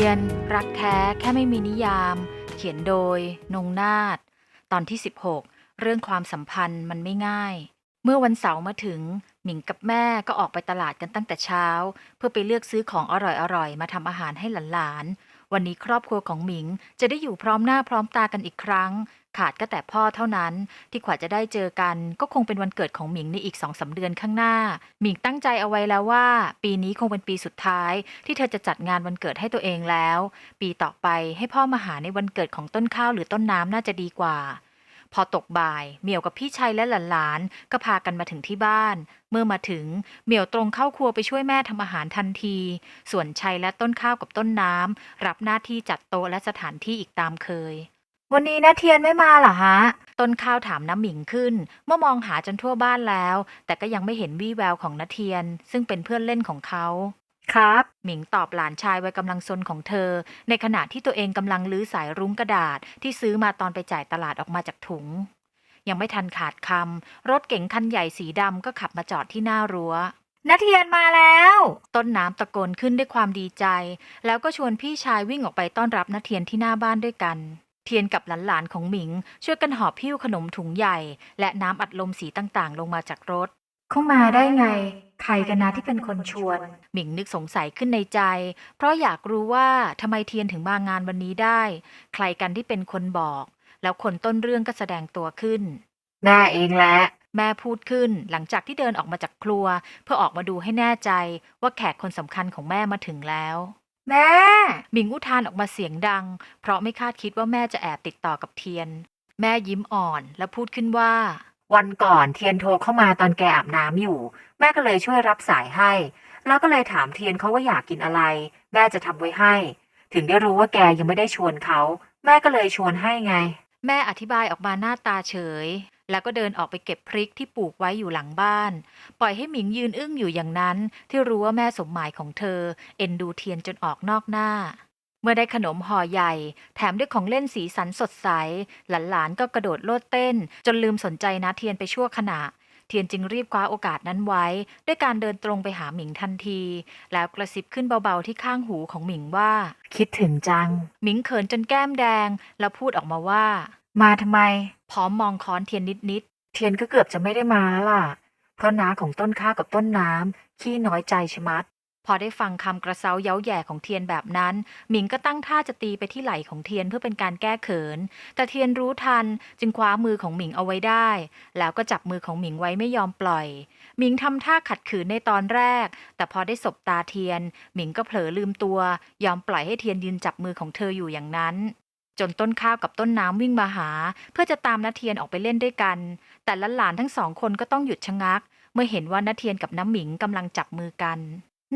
ียน รักแท้แค่ไม่มีนิยาม เขียนโดย นงนาฏตอนที่ 16 เรื่องความสัมพันธ์มันไม่ง่าย เมื่อวันเสาร์มาถึง หมิงกับแม่ก็ออกไปตลาดกันตั้งแต่เช้า เพื่อไปเลือกซื้อของอร่อยๆ มาทำอาหารให้หลานๆ วันนี้ครอบครัวของหมิงจะได้อยู่พร้อมหน้าพร้อมตากันอีกครั้ง ขาดก็แต่พ่อเท่านั้น ที่กว่าจะได้เจอกัน ก็คงเป็นวันเกิดของหมิงในอีกสองสาเดือนข้างหน้า หมิงตั้งใจเอาไว้แล้วว่า ปีนี้คงเป็นปีสุดท้าย ที่เธอจะจัดงานวันเกิดให้ตัวเองแล้ว ปีต่อไปให้พ่อมาหาในวันเกิดของต้นข้าวหรือต้นน้ำน่าจะดีกว่าพอตกบ่ายเหมียวกับพี่ชายและหลานๆ ก็พากันมาถึงที่บ้าน เมื่อมาถึงเหมียวตรงเข้าครัวไปช่วยแม่ทำอาหารทันที ส่วนชัยและต้นข้าวกับต้นน้ำรับหน้าที่จัดโต๊ะและสถานที่อีกตามเคย วันนี้นาเทียนไม่มาเหรอฮะ ต้นข้าวถามน้ำหมิงขึ้น เมื่อมองหาจนทั่วบ้านแล้ว แต่ก็ยังไม่เห็นวี่แววของนาเทียน ซึ่งเป็นเพื่อนเล่นของเขา ครับ หมิงตอบหลานชายวัยกำลังซนของเธอ ในขณะที่ตัวเองกำลังลื้อสายรุ้งกระดาษ ที่ซื้อมาตอนไปจ่ายตลาดออกมาจากถุง ยังไม่ทันขาดคำรถเก๋งคันใหญ่สีดำก็ขับมาจอดที่หน้ารั้วนาเทียนมาแล้ว ต้นน้ำตะโกนขึ้นด้วยความดีใจ แล้วก็ชวนพี่ชายวิ่งออกไปต้อนรับนาเทียนที่หน้าบ้านด้วยกัน เทียนกับหลานๆของหมิง ช่วยกันหอบพิ้วขนมถุงใหญ่ และน้ำอัดลมสีต่างๆ ลงมาจากรถ เข้ามาได้ไง ใครกันนะที่เป็นคนชวน หมิงนึกสงสัยขึ้นในใจ เพราะอยากรู้ว่าทำไมเทียนถึงมางานวันนี้ได้ ใครกันที่เป็นคนบอก แล้วคนต้นเรื่องก็แสดงตัวขึ้นแม่เองแหละแม่พูดขึ้นหลังจากที่เดินออกมาจากครัว เพื่อออกมาดูให้แน่ใจว่าแขกคนสำคัญของแม่มาถึงแล้ว แม่หมิงอุทานออกมาเสียงดัง เพราะไม่คาดคิดว่าแม่จะแอบติดต่อกับเทียน แม่ยิ้มอ่อนและพูดขึ้นว่า วันก่อนเทียนโทรเข้ามาตอนแกอาบน้ำอยู่ แม่ก็เลยช่วยรับสายให้ แล้วก็เลยถามเทียนเขาว่าอยากกินอะไร แม่จะทำไว้ให้ ถึงได้รู้ว่าแกยังไม่ได้ชวนเขา แม่ก็เลยชวนให้ไง แม่อธิบายออกมาหน้าตาเฉย แล้วก็เดินออกไปเก็บพริกที่ปลูกไว้อยู่หลังบ้าน ปล่อยให้หมิงยืนอึ้งอยู่อย่างนั้น ที่รู้ว่าแม่สมหมายของเธอ เอ็นดูเทียนจนออกนอกหน้า เมื่อได้ขนมห่อใหญ่ แถมด้วยของเล่นสีสันสดใส หลานๆก็กระโดดโลดเต้น จนลืมสนใจนาเทียนไปชั่วขณะเทียนจึงรีบคว้าโอกาสนั้นไว้ ด้วยการเดินตรงไปหาหมิงทันที แล้วกระซิบขึ้นเบาๆที่ข้างหูของหมิงว่า คิดถึงจัง หมิงเขินจนแก้มแดง แล้วพูดออกมาว่า มาทำไม พร้อมมองค้อนเทียนนิดเทียนก็เกือบจะไม่ได้มาแล้วล่ะ เพราะน้าของต้นข้ากับต้นน้ำขี้น้อยใจชะมัด พอได้ฟังคำกระเซาเย้าแย่ของเทียนแบบนั้น หมิงก็ตั้งท่าจะตีไปที่ไหล่ของเทียนเพื่อเป็นการแก้เขิน แต่เทียนรู้ทันจึงคว้ามือของหมิงเอาไว้ได้ แล้วก็จับมือของหมิงไว้ไม่ยอมปล่อย หมิงทำท่าขัดขืนในตอนแรก แต่พอได้สบตาเทียน หมิงก็เผลอลืมตัว ยอมปล่อยให้เทียนยืนจับมือของเธออยู่อย่างนั้น จนต้นข้าวกับต้นน้ำวิ่งมาหา เพื่อจะตามนาเทียนออกไปเล่นด้วยกัน แต่ละหลานทั้งสองคนก็ต้องหยุดชะงัก เมื่อเห็นว่านาเทียนกับน้ำหมิงกำลังจับมือกัน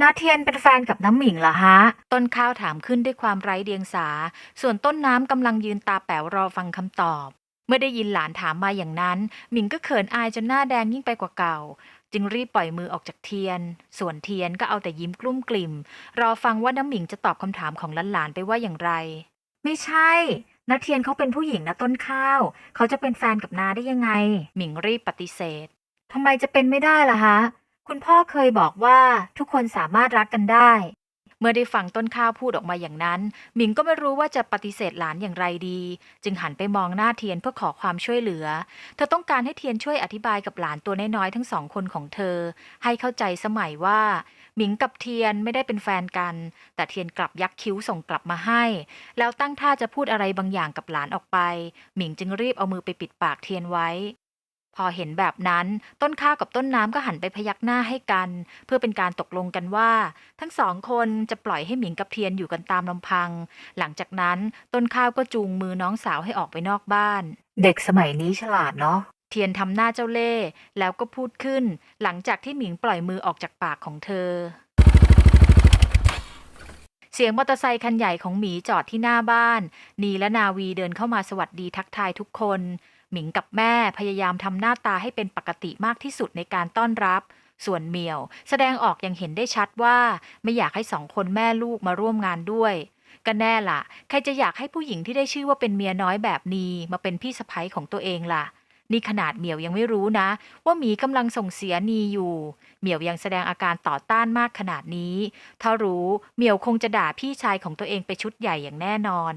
นาเทียนเป็นแฟนกับน้ำหมิงเหรอฮะ ต้นข้าวถามขึ้นด้วยความไร้เดียงสา ส่วนต้นน้ำกำลังยืนตาแป๋วรอฟังคำตอบ เมื่อได้ยินหลานถามมาอย่างนั้น หมิงก็เขินอายจนหน้าแดงยิ่งไปกว่าเก่า จึงรีบปล่อยมือออกจากเทียน ส่วนเทียนก็เอาแต่ยิ้มกลุ้มกลิ่ม รอฟังว่าน้ำหมิงจะตอบคำถามของหลานๆไปว่าอย่างไร ไม่ใช่นาเทียนเขาเป็นผู้หญิงนะต้นข้าว เขาจะเป็นแฟนกับนาได้ยังไง หมิงรีบปฏิเสธ ทำไมจะเป็นไม่ได้ล่ะฮะ คุณพ่อเคยบอกว่าทุกคนสามารถรักกันได้ เมื่อได้ฟังต้นข้าวพูดออกมาอย่างนั้น หมิงก็ไม่รู้ว่าจะปฏิเสธหลานอย่างไรดี จึงหันไปมองหน้าเทียนเพื่อขอความช่วยเหลือ เธอต้องการให้เทียนช่วยอธิบายกับหลานตัวน้อยๆทั้งสองคนของเธอ ให้เข้าใจสมัยว่า หมิงกับเทียนไม่ได้เป็นแฟนกัน แต่เทียนกลับยักคิ้วส่งกลับมาให้ แล้วตั้งท่าจะพูดอะไรบางอย่างกับหลานออกไป หมิงจึงรีบเอามือไปปิดปากเทียนไว้ พอเห็นแบบนั้นต้นข้าวกับต้นน้ำก็หันไปพยักหน้าให้กัน เพื่อเป็นการตกลงกันว่า ทั้งสองคนจะปล่อยให้หมิงกับเทียนอยู่กันตามลำพัง หลังจากนั้นต้นข้าวก็จูงมือน้องสาวให้ออกไปนอกบ้าน เด็กสมัยนี้ฉลาดเนาะ เทียนทำหน้าเจ้าเล่ห์แล้วก็พูดขึ้น หลังจากที่หมิงปล่อยมือออกจากปากของเธอ เสียงมอเตอร์ไซคันใหญ่ของหมีจอดที่หน้าบ้าน นีและนาวีเดินเข้ามาสวัสดีทักทายทุกคน หมิงกับแม่พยายามทำหน้าตาให้เป็นปกติมากที่สุดในการต้อนรับ ส่วนเมียว แสดงออกอย่างเห็นได้ชัดว่า ไม่อยากให้สองคนแม่ลูกมาร่วมงานด้วยก็แน่ล่ะ ใครจะอยากให้ผู้หญิงที่ได้ชื่อว่าเป็นเมียน้อยแบบนี้ มาเป็นพี่สะใภ้ของตัวเองล่ะ นี่ขนาดเหมียวยังไม่รู้นะ ว่าหมีกำลังส่งเสียนีอยู่ เหมียวยังแสดงอาการต่อต้านมากขนาดนี้ ถ้ารู้เหมียวคงจะด่าพี่ชายของตัวเองไปชุดใหญ่อย่างแน่นอน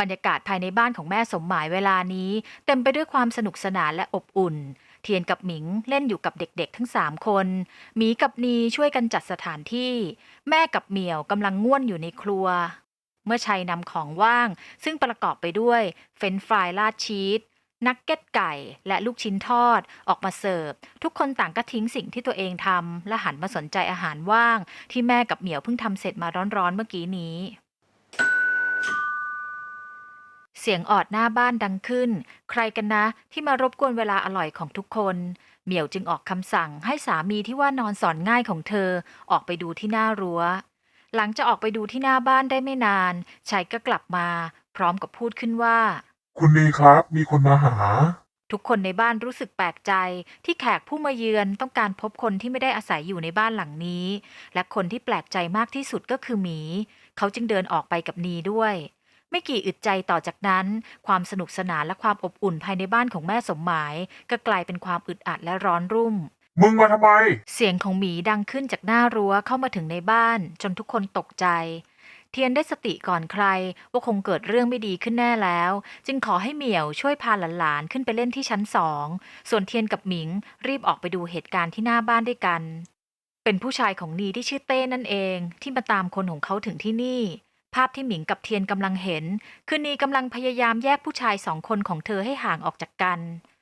บรรยากาศภายในบ้านของแม่สมหมายเวลานี้ เต็มไปด้วยความสนุกสนานและอบอุ่น เทียนกับหมิงเล่นอยู่กับเด็กๆ ทั้งสามคนหมีกับนีช่วยกันจัดสถานที่ แม่กับเหมียวกำลังง่วนอยู่ในครัว เมื่อชัยนำของว่าง ซึ่งประกอบไปด้วย เฟรนฟรายราดชีส นักเก็ตไก่ และลูกชิ้นทอดออกมาเสิร์ฟ ทุกคนต่างก็ทิ้งสิ่งที่ตัวเองทำและหันมาสนใจอาหารว่าง ที่แม่กับเหมียวเพิ่งทำเสร็จมาร้อนๆเมื่อกี้นี้ เสียงออดหน้าบ้านดังขึ้น ใครกันนะ ที่มารบกวนเวลาอร่อยของทุกคน เหมียวจึงออกคำสั่งให้สามีที่ว่านอนสอนง่ายของเธอ ออกไปดูที่หน้ารั้ว หลังจะออกไปดูที่หน้าบ้านได้ไม่นานชัยก็กลับมา พร้อมกับพูดขึ้นว่า คุณนีครับ มีคนมาหา ทุกคนในบ้านรู้สึกแปลกใจ ที่แขกผู้มาเยือนต้องการพบคนที่ไม่ได้อาศัยอยู่ในบ้านหลังนี้ และคนที่แปลกใจมากที่สุดก็คือหมี เขาจึงเดินออกไปกับนีด้วย ไม่กี่อึดใจต่อจากนั้น ความสนุกสนานและความอบอุ่นภายในบ้านของแม่สมหมาย ก็กลายเป็นความอึดอัดและร้อนรุ่ม มึงมาทำไม เสียงของหมีดังขึ้นจากหน้ารั้วเข้ามาถึงในบ้าน จนทุกคนตกใจเทียนได้สติก่อนใคร ว่าคงเกิดเรื่องไม่ดีขึ้นแน่แล้ว จึงขอให้เหมียวช่วยพาหลานๆขึ้นไปเล่นที่ชั้นสองส่วนเทียนกับหมิงรีบออกไปดูเหตุการณ์ที่หน้าบ้านด้วยกัน เป็นผู้ชายของนีที่ชื่อเต้นั่นเองที่มาตามคนของเขาถึงที่นี่ ภาพที่หมิงกับเทียนกำลังเห็น คือนีกำลังพยายามแยกผู้ชายสองคนของเธอให้ห่างออกจากกัน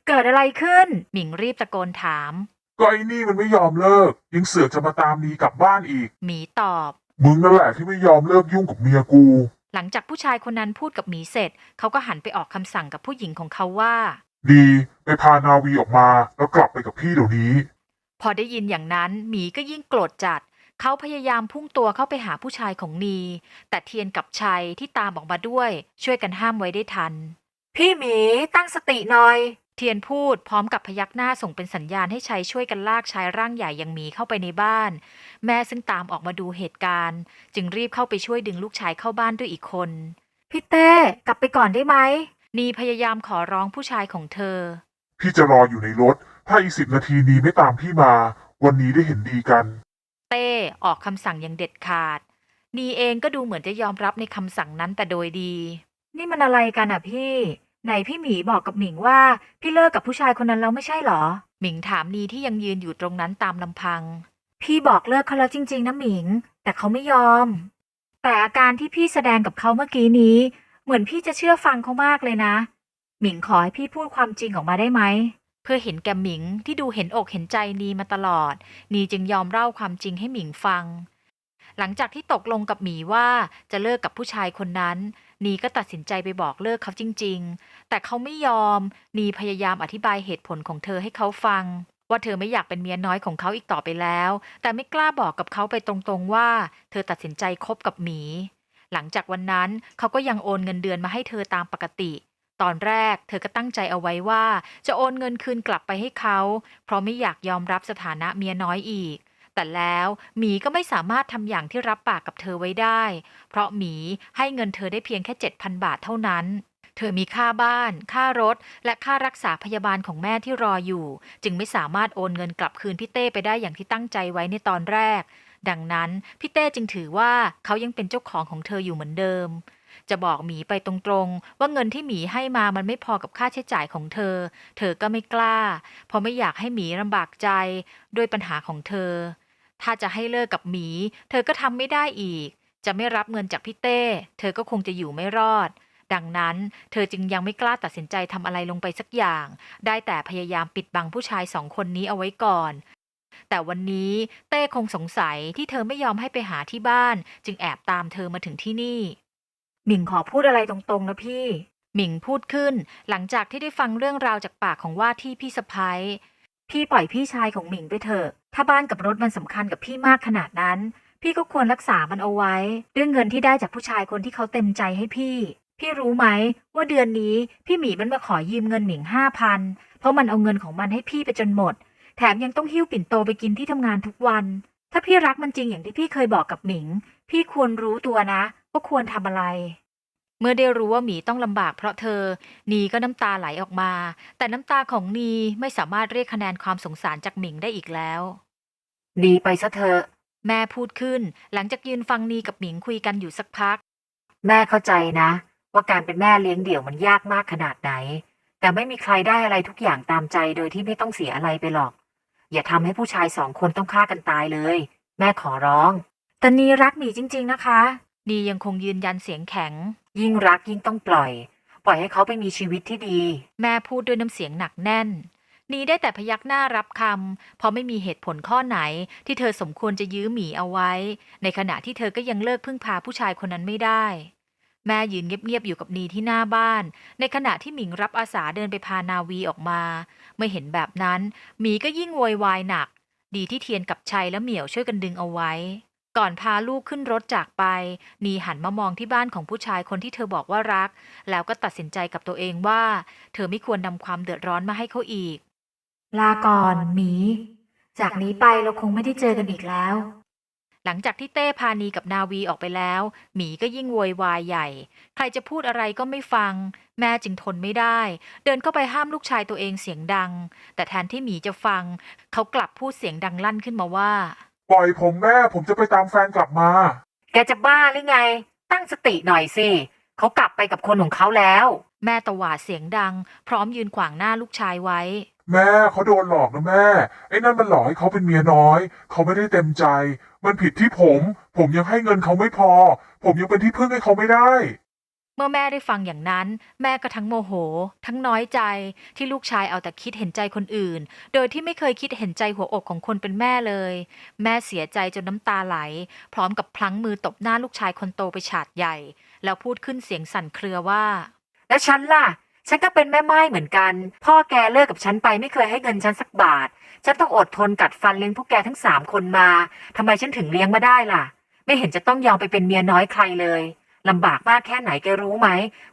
เกิดอะไรขึ้น หมิงรีบตะโกนถามก็ไอ้นี่มันไม่ยอมเลิก ยังเสือกจะมาตามนีกลับบ้านอีก หมีตอบ มึงนั่นแหละที่ไม่ยอมเลิกยุ่งกับเมียกู หลังจากผู้ชายคนนั้นพูดกับหมีเสร็จ เขาก็หันไปออกคำสั่งกับผู้หญิงของเขาว่า ดีไปพานาวีออกมาแล้วกลับไปกับพี่เดี๋ยวนี้ พอได้ยินอย่างนั้นหมีก็ยิ่งโกรธจัด เขาพยายามพุ่งตัวเข้าไปหาผู้ชายของนี แต่เทียนกับชัยที่ตามออกมาด้วย ช่วยกันห้ามไว้ได้ทัน พี่หมีตั้งสติหน่อย เทียนพูดพร้อมกับพยักหน้าส่งเป็นสัญญาณให้ชัยช่วยกันลากชายร่างใหญ่อย่างหมีเข้าไปในบ้าน แม่ซึ่งตามออกมาดูเหตุการณ์ จึงรีบเข้าไปช่วยดึงลูกชายเข้าบ้านด้วยอีกคน พี่เต้กลับไปก่อนได้ไหม นีพยายามขอร้องผู้ชายของเธอ พี่จะรออยู่ในรถ ถ้าอีกสิบนาทีนีไม่ตามพี่มา วันนี้ได้เห็นดีกัน เต้ออกคำสั่งอย่างเด็ดขาด นีเองก็ดูเหมือนจะยอมรับในคำสั่งนั้นแต่โดยดี นี่มันอะไรกันอะพี่ ไหนพี่หมีบอกกับหมิงว่า พี่เลิกกับผู้ชายคนนั้นแล้วไม่ใช่เหรอ หมิงถามนีที่ยังยืนอยู่ตรงนั้นตามลำพัง พี่บอกเลิกเขาแล้วจริง ๆนะหมิง แต่เขาไม่ยอม แต่อาการที่พี่แสดงกับเขาเมื่อกี้นี้ เหมือนพี่จะเชื่อฟังเขามากเลยนะ หมิงขอให้พี่พูดความจริงออกมาได้ไหมเพื่อเห็นแก่หมิงที่ดูเห็นอกเห็นใจนีมาตลอด นีจึงยอมเล่าความจริงให้หมิงฟัง หลังจากที่ตกลงกับหมีว่าจะเลิกกับผู้ชายคนนั้น นีก็ตัดสินใจไปบอกเลิกเขาจริง ๆ แต่เขาไม่ยอม นีพยายามอธิบายเหตุผลของเธอให้เขาฟัง ว่าเธอไม่อยากเป็นเมียน้อยของเขาอีกต่อไปแล้ว แต่ไม่กล้าบอกกับเขาไปตรงๆว่า เธอตัดสินใจคบกับหมี หลังจากวันนั้นเขาก็ยังโอนเงินเดือนมาให้เธอตามปกติ ตอนแรกเธอก็ตั้งใจเอาไว้ว่า จะโอนเงินคืนกลับไปให้เขา เพราะไม่อยากยอมรับสถานะเมียน้อยอีก แต่แล้วหมีก็ไม่สามารถทำอย่างที่รับปากกับเธอไว้ได้ เพราะหมีให้เงินเธอได้เพียงแค่7,000 บาทเท่านั้น เธอมีค่าบ้าน ค่ารถ และค่ารักษาพยาบาลของแม่ที่รออยู่ จึงไม่สามารถโอนเงินกลับคืนพี่เต้ไปได้อย่างที่ตั้งใจไว้ในตอนแรก ดังนั้นพี่เต้จึงถือว่าเขายังเป็นเจ้าของของเธออยู่เหมือนเดิมจะบอกหมีไปตรงๆ ว่าเงินที่หมีให้มามันไม่พอกับค่าใช้จ่ายของเธอ เธอก็ไม่กล้า เพราะไม่อยากให้หมีลำบากใจด้วยปัญหาของเธอ ถ้าจะให้เลิกกับหมี เธอก็ทำไม่ได้อีก จะไม่รับเงินจากพี่เต้ เธอก็คงจะอยู่ไม่รอด ดังนั้น เธอจึงยังไม่กล้าตัดสินใจทำอะไรลงไปสักอย่าง ได้แต่พยายามปิดบังผู้ชายสองคนนี้เอาไว้ก่อน แต่วันนี้เต้คงสงสัยที่เธอไม่ยอมให้ไปหาที่บ้าน จึงแอบตามเธอมาถึงที่นี่ หมิงขอพูดอะไรตรงๆนะพี่หมิงพูดขึ้น หลังจากที่ได้ฟังเรื่องราวจากปากของว่าที่พี่สะพ้ยพี่ปล่อยพี่ชายของหมิงไปเถอะ ถ้าบ้านกับรถมันสำคัญกับพี่มากขนาดนั้น พี่ก็ควรรักษามันเอาไว้ ด้วยเงินที่ได้จากผู้ชายคนที่เขาเต็มใจให้พี่ พี่รู้ไหมว่าเดือนนี้พี่หมีมันมาขอยืมเงินหมิงห้าพันเพราะมันเอาเงินของมันให้พี่ไปจนหมด แถมยังต้องหิ้วปิ่นโตไปกินที่ทำงานทุกวัน ถ้าพี่รักมันจริงอย่างที่พี่เคยบอกกับหมิง พี่ควรรู้ตัวนะว่าควรทำอะไรเมื่อได้รู้ว่าหมีต้องลำบากเพราะเธอ นีก็น้ำตาไหลออกมา แต่น้ำตาของนีไม่สามารถเรียกคะแนนความสงสารจากหมิงได้อีกแล้ว หนีไปซะเถอะแม่พูดขึ้น หลังจากยืนฟังนีกับหมิงคุยกันอยู่สักพัก แม่เข้าใจนะ ว่าการเป็นแม่เลี้ยงเดี่ยวมันยากมากขนาดไหน แต่ไม่มีใครได้อะไรทุกอย่างตามใจโดยที่ไม่ต้องเสียอะไรไปหรอก อย่าทำให้ผู้ชายสองคนต้องฆ่ากันตายเลย แม่ขอร้อง แต่นีรักหมีจริง ๆนะคะ นียังคงยืนยันเสียงแข็ง ยิ่งรักยิ่งต้องปล่อย ปล่อยให้เขาไปมีชีวิตที่ดี แม่พูดด้วยน้ำเสียงหนักแน่น นีได้แต่พยักหน้ารับคำเพราะไม่มีเหตุผลข้อไหน ที่เธอสมควรจะยื้อหมีเอาไว้ ในขณะที่เธอก็ยังเลิกพึ่งพาผู้ชายคนนั้นไม่ได้ แม่ยืนเงียบๆอยู่กับนีที่หน้าบ้าน ในขณะที่หมิงรับอาสาเดินไปพานาวีออกมาเมื่อเห็นแบบนั้น หมีก็ยิ่งโวยวายหนัก ดีที่เทียนกับชัยและเหมียวช่วยกันดึงเอาไว้ ก่อนพาลูกขึ้นรถจากไป นีหันมามองที่บ้านของผู้ชายคนที่เธอบอกว่ารัก แล้วก็ตัดสินใจกับตัวเองว่า เธอไม่ควรนำความเดือดร้อนมาให้เขาอีก ลาก่อนหมี จากนี้ไปเราคงไม่ได้เจอกันอีกแล้ว หลังจากที่เต้พานีกับนาวีออกไปแล้ว หมีก็ยิ่งโวยวายใหญ่ ใครจะพูดอะไรก็ไม่ฟัง แม่จึงทนไม่ได้ เดินเข้าไปห้ามลูกชายตัวเองเสียงดัง แต่แทนที่หมีจะฟัง เขากลับพูดเสียงดังลั่นขึ้นมาว่า ปล่อยผมแม่ผมจะไปตามแฟนกลับมา แกจะบ้าหรือไง ตั้งสติหน่อยสิ เขากลับไปกับคนของเขาแล้ว แม่ตวาดเสียงดัง พร้อมยืนขวางหน้าลูกชายไว้ แม่เขาโดนหลอกนะแม่ ไอ้นั่นมันหลอกให้เขาเป็นเมียน้อย เขาไม่ได้เต็มใจ มันผิดที่ผม ผมยังให้เงินเขาไม่พอ ผมยังเป็นที่พึ่งให้เขาไม่ได้ เมื่อแม่ได้ฟังอย่างนั้น แม่ก็ทั้งโมโห ทั้งน้อยใจที่ลูกชายเอาแต่คิดเห็นใจคนอื่น โดยที่ไม่เคยคิดเห็นใจหัวอกของคนเป็นแม่เลย แม่เสียใจจนน้ำตาไหล พร้อมกับพลั้งมือตบหน้าลูกชายคนโตไปฉาดใหญ่ แล้วพูดขึ้นเสียงสั่นเครือว่า แล้วฉันล่ะ ฉันก็เป็นแม่ไม้เหมือนกัน พ่อแกเลิกกับฉันไปไม่เคยให้เงินฉันสักบาท ฉันต้องอดทนกัดฟันเลี้ยงพวกแกทั้งสามคนมาทำไมฉันถึงเลี้ยงมาได้ล่ะ ไม่เห็นจะต้องยอมไปเป็นเมียน้อยใครเลยลำบากมากแค่ไหนแกรู้ไหม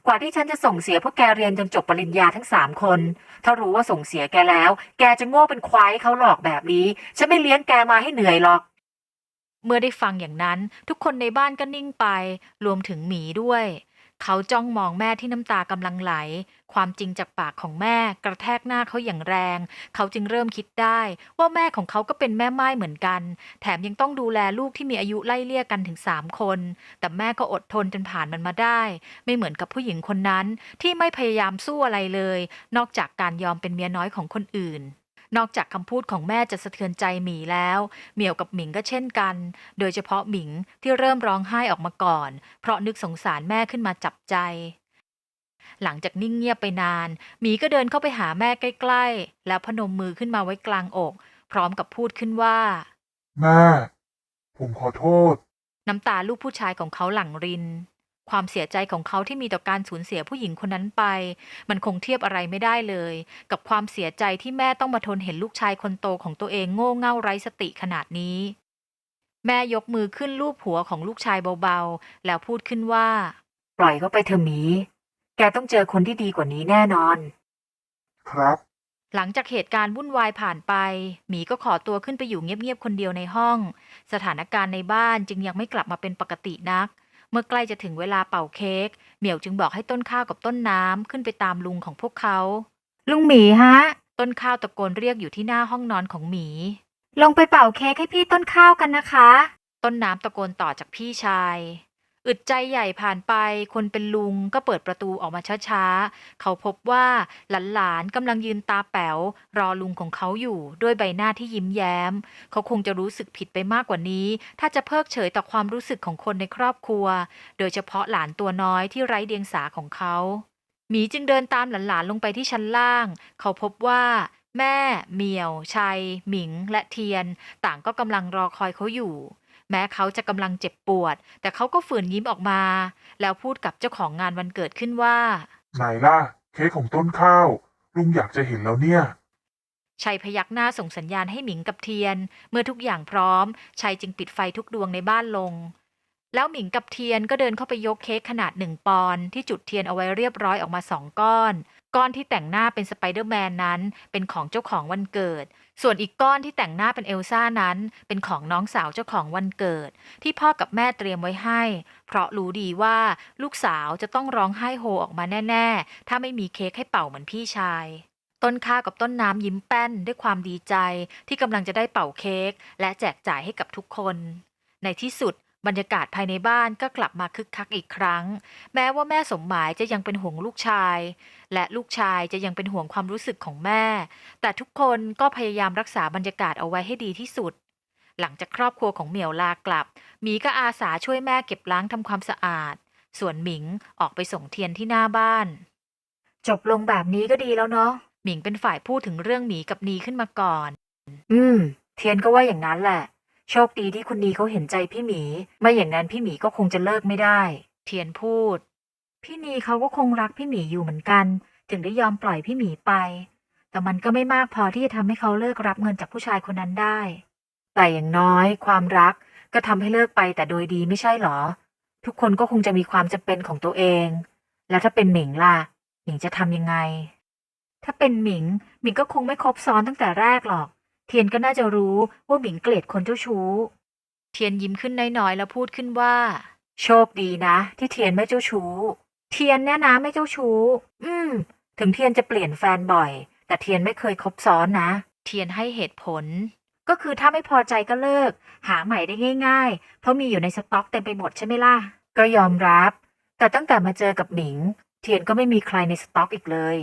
กว่าที่ฉันจะส่งเสียพวกแกเรียนจนจบปริญญาทั้งสามคน ถ้ารู้ว่าส่งเสียแกแล้ว แกจะโง่เป็นควายเขาหลอกแบบนี้ ฉันไม่เลี้ยงแกมาให้เหนื่อยหรอก เมื่อได้ฟังอย่างนั้น ทุกคนในบ้านก็นิ่งไป รวมถึงหมีด้วย เขาจ้องมองแม่ที่น้ำตากำลังไหล ความจริงจากปากของแม่กระแทกหน้าเขาอย่างแรง เขาจึงเริ่มคิดได้ ว่าแม่ของเขาก็เป็นแม่ไม้เหมือนกัน แถมยังต้องดูแลลูกที่มีอายุไล่เลี่ยกันถึงสามคน แต่แม่ก็อดทนจนผ่านมันมาได้ ไม่เหมือนกับผู้หญิงคนนั้นที่ไม่พยายามสู้อะไรเลย นอกจากการยอมเป็นเมียน้อยของคนอื่น นอกจากคำพูดของแม่จะสะเทือนใจหมีแล้ว เหมียวกับหมิงก็เช่นกัน โดยเฉพาะหมิงที่เริ่มร้องไห้ออกมาก่อน เพราะนึกสงสารแม่ขึ้นมาจับใจ หลังจากนิ่งเงียบไปนาน หมีก็เดินเข้าไปหาแม่ใกล้ ๆ แล้วพนมมือขึ้นมาไว้กลางอก พร้อมกับพูดขึ้นว่า แม่ ผมขอโทษ น้ำตาลูกผู้ชายของเขาหลั่งริน ความเสียใจของเขาที่มีต่อการสูญเสียผู้หญิงคนนั้นไป มันคงเทียบอะไรไม่ได้เลย กับความเสียใจที่แม่ต้องมาทนเห็นลูกชายคนโตของตัวเองโง่เง่าไร้สติขนาดนี้ แม่ยกมือขึ้นลูบหัวของลูกชายเบาๆ แล้วพูดขึ้นว่า ปล่อยเขาไปเถอะหมี แกต้องเจอคนที่ดีกว่านี้แน่นอน ครับ หลังจากเหตุการณ์วุ่นวายผ่านไป หมีก็ขอตัวขึ้นไปอยู่เงียบๆคนเดียวในห้อง สถานการณ์ในบ้านจึงยังไม่กลับมาเป็นปกตินัก เมื่อใกล้จะถึงเวลาเป่าเค้กเหมียวจึงบอกให้ต้นข้าวกับต้นน้ำขึ้นไปตามลุงของพวกเขา ลุงหมีฮะ ต้นข้าวตะโกนเรียกอยู่ที่หน้าห้องนอนของหมี ลงไปเป่าเค้กให้พี่ต้นข้าวกันนะคะ ต้นน้ำตะโกนต่อจากพี่ชาย อึดใจใหญ่ผ่านไป คนเป็นลุงก็เปิดประตูออกมาช้าๆ เขาพบว่าหลานๆกำลังยืนตาแป๋ว รอลุงของเขาอยู่ด้วยใบหน้าที่ยิ้มแย้ม เขาคงจะรู้สึกผิดไปมากกว่านี้ ถ้าจะเพิกเฉยต่อความรู้สึกของคนในครอบครัว โดยเฉพาะหลานตัวน้อยที่ไร้เดียงสาของเขา หมีจึงเดินตามหลานๆลงไปที่ชั้นล่าง เขาพบว่าแม่ เหมียว ชัย หมิง และเทียน ต่างก็กำลังรอคอยเขาอยู่ แม้เขาจะกำลังเจ็บปวด แต่เขาก็ฝืนยิ้มออกมา แล้วพูดกับเจ้าของงานวันเกิดขึ้นว่า ไหนล่ะ เค้กของต้นข้าว ลุงอยากจะเห็นแล้วเนี่ย ชัยพยักหน้าส่งสัญญาณให้หมิงกับเทียน เมื่อทุกอย่างพร้อม ชัยจึงปิดไฟทุกดวงในบ้านลง แล้วหมิงกับเทียนก็เดินเข้าไปยกเค้กขนาดหนึ่งปอนด์ที่จุดเทียนเอาไว้เรียบร้อยออกมาสองก้อน ก้อนที่แต่งหน้าเป็นสไปเดอร์แมนนั้น เป็นของเจ้าของวันเกิด ส่วนอีกก้อนที่แต่งหน้าเป็นเอลซ่านั้น เป็นของน้องสาวเจ้าของวันเกิด ที่พ่อกับแม่เตรียมไว้ให้ เพราะรู้ดีว่าลูกสาวจะต้องร้องไห้โฮออกมาแน่ ๆ ถ้าไม่มีเค้กให้เป่าเหมือนพี่ชายต้นข้าวกับต้นน้ำยิ้มแป้นด้วยความดีใจที่กำลังจะได้เป่าเค้กและแจกจ่ายให้กับทุกคน ในที่สุด บรรยากาศภายในบ้านก็กลับมาคึกคักอีกครั้ง แม้ว่าแม่สมหมายจะยังเป็นห่วงลูกชาย และลูกชายจะยังเป็นห่วงความรู้สึกของแม่ แต่ทุกคนก็พยายามรักษาบรรยากาศเอาไว้ให้ดีที่สุด หลังจากครอบครัวของเหมียวลากลับหมีก็อาสาช่วยแม่เก็บล้างทำความสะอาด ส่วนหมิงออกไปส่งเทียนที่หน้าบ้าน จบลงแบบนี้ก็ดีแล้วเนาะหมิงเป็นฝ่ายพูดถึงเรื่องหมีกับนีขึ้นมาก่อน อืม เทียนก็ว่าอย่างนั้นแหละ โชคดีที่คุณนีเขาเห็นใจพี่หมี ไม่อย่างนั้นพี่หมีก็คงจะเลิกไม่ได้ เทียนพูด พี่นีเขาก็คงรักพี่หมีอยู่เหมือนกัน ถึงได้ยอมปล่อยพี่หมีไป แต่มันก็ไม่มากพอที่จะทำให้เขาเลิกรับเงินจากผู้ชายคนนั้นได้ แต่อย่างน้อย ความรักก็ทำให้เลิกไปแต่โดยดีไม่ใช่หรอ ทุกคนก็คงจะมีความจำเป็นของตัวเอง แล้วถ้าเป็นหมิงล่ะ หมิงจะทำยังไง ถ้าเป็นหมิง หมิงก็คงไม่คบซ้อนตั้งแต่แรกหรอก เทียนก็น่าจะรู้ว่าหมิงเกลียดคนเจ้าชู้ เทียนยิ้มขึ้นน้อยๆแล้วพูดขึ้นว่า โชคดีนะ ที่เทียนไม่เจ้าชู้ เทียนเนี่ยนะไม่เจ้าชู้ อืม ถึงเทียนจะเปลี่ยนแฟนบ่อย แต่เทียนไม่เคยคบซ้อนนะ เทียนให้เหตุผล ก็คือถ้าไม่พอใจก็เลิก หาใหม่ได้ง่าย ๆ เพราะมีอยู่ในสต็อกเต็มไปหมดใช่ไหมล่ะ ก็ยอมรับ แต่ตั้งแต่มาเจอกับหมิง เทียนก็ไม่มีใครในสต็อกอีกเลย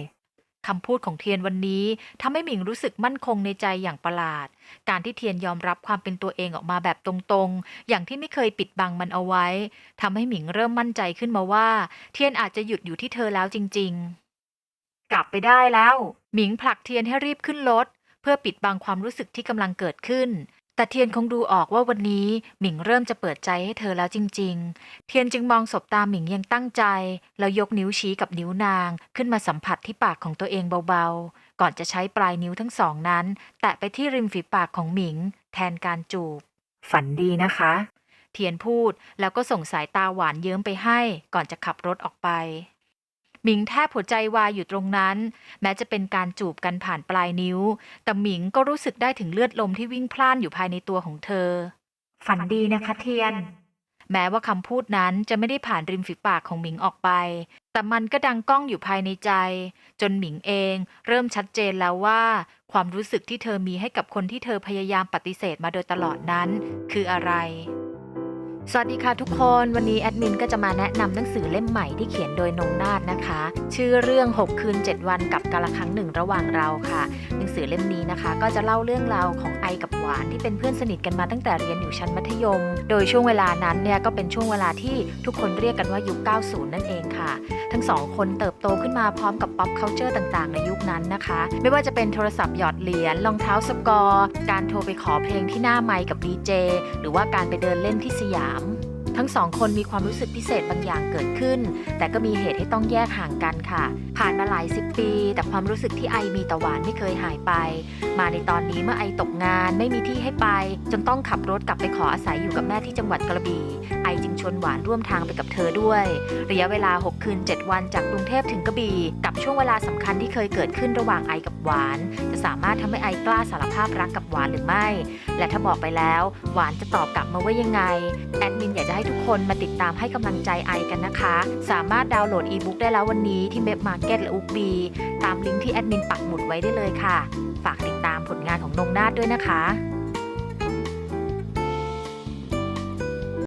คำพูดของเทียนวันนี้ทำให้หมิงรู้สึกมั่นคงในใจอย่างประหลาด การที่เทียนยอมรับความเป็นตัวเองออกมาแบบตรงๆ อย่างที่ไม่เคยปิดบังมันเอาไว้ทำให้หมิงเริ่มมั่นใจขึ้นมาว่า เทียนอาจจะหยุดอยู่ที่เธอแล้วจริงกลับไปได้แล้วๆหมิงผลักเทียนให้รีบขึ้นรถเพื่อปิดบังความรู้สึกที่กำลังเกิดขึ้น แต่เทียนคงดูออกว่าวันนี้หมิงเริ่มจะเปิดใจให้เธอแล้วจริง ๆ เทียนจึงมองสบตาหมิงอยังตั้งใจ แล้วยกนิ้วชี้กับนิ้วนาง ขึ้นมาสัมผัสที่ปากของตัวเองเบาๆ ก่อนจะใช้ปลายนิ้วทั้งสองนั้น แตะไปที่ริมฝีปากของหมิง แทนการจูบ ฝันดีนะคะ เทียนพูดแล้วก็ส่งสายตาหวานเยิ้มไปให้ ก่อนจะขับรถออกไปห มิงแทบหัวใจวายอยู่ตรงนั้น แม้จะเป็นการจูบกันผ่านปลายนิ้ว แต่หมิงก็รู้สึกได้ถึงเลือดลมที่วิ่งพล่านอยู่ภายในตัวของเธอ ฝันดีนะคะเทียน แม้ว่าคำพูดนั้นจะไม่ได้ผ่านริมฝีปากของหมิงออกไป แต่มันก็ดังก้องอยู่ภายในใจ จนหมิงเองเริ่มชัดเจนแล้วว่า ความรู้สึกที่เธอมีให้กับคนที่เธอพยายามปฏิเสธมาโดยตลอดนั้น คืออะไร สวัสดีค่ะทุกคนวันนี้แอดมินก็จะมาแนะนำหนังสือเล่มใหม่ที่เขียนโดยนงนาฏนะคะ ชื่อเรื่อง 6 คืน 7 วันกับกาละครั้งหนึ่งระหว่างเราค่ะ หนังสือเล่มนี้นะคะ ก็จะเล่าเรื่องราวของไอกับหวานที่เป็นเพื่อนสนิทกันมาตั้งแต่เรียนอยู่ชั้นมัธยม โดยช่วงเวลานั้นเนี่ยก็เป็นช่วงเวลาที่ทุกคนเรียกกันว่ายุค 90 นั่นเองค่ะ ทั้งสองคนเติบโตขึ้นมาพร้อมกับ pop culture ต่างๆ ในยุคนั้นนะคะ ไม่ว่าจะเป็นโทรศัพท์หยอดเหรียญรองเท้าสกอร์ การโทรไปขอเพลงที่หน้าไมค์กับดีเจหรือว่าการไปเดินเล่นที่สยาม ทั้งสองคนมีความรู้สึกพิเศษบางอย่างเกิดขึ้น แต่ก็มีเหตุให้ต้องแยกห่างกันค่ะ ผ่านมาหลายสิบปี แต่ความรู้สึกที่ไอมีต่อหวานไม่เคยหายไป มาในตอนนี้เมื่อไอตกงานไม่มีที่ให้ไป จนต้องขับรถกลับไปขออาศัยอยู่กับแม่ที่จังหวัดกระบี่ ไอจึงชวนหวานร่วมทางไปกับเธอด้วย ระยะเวลา 6 คืน 7 วันจากกรุงเทพถึงกระบี่กับช่วงเวลาสำคัญที่เคยเกิดขึ้นระหว่างไอกับหวาน จะสามารถทำให้ไอกล้าสารภาพรักกับหวานหรือไม่ และถ้าบอกไปแล้ว หวานจะตอบกลับมาว่ายังไงแอดมินอยากจะให้ทุกคนมาติดตามให้กำลังใจไอกันนะคะ สามารถดาวน์โหลดอีบุ๊กได้แล้ววันนี้ที่เว็บมาร์เก็ตและอุกบีตามลิงก์ที่แอดมินปักหมุดไว้ได้เลยค่ะ ฝากติดตามผลงานของนงนาดด้วยนะคะ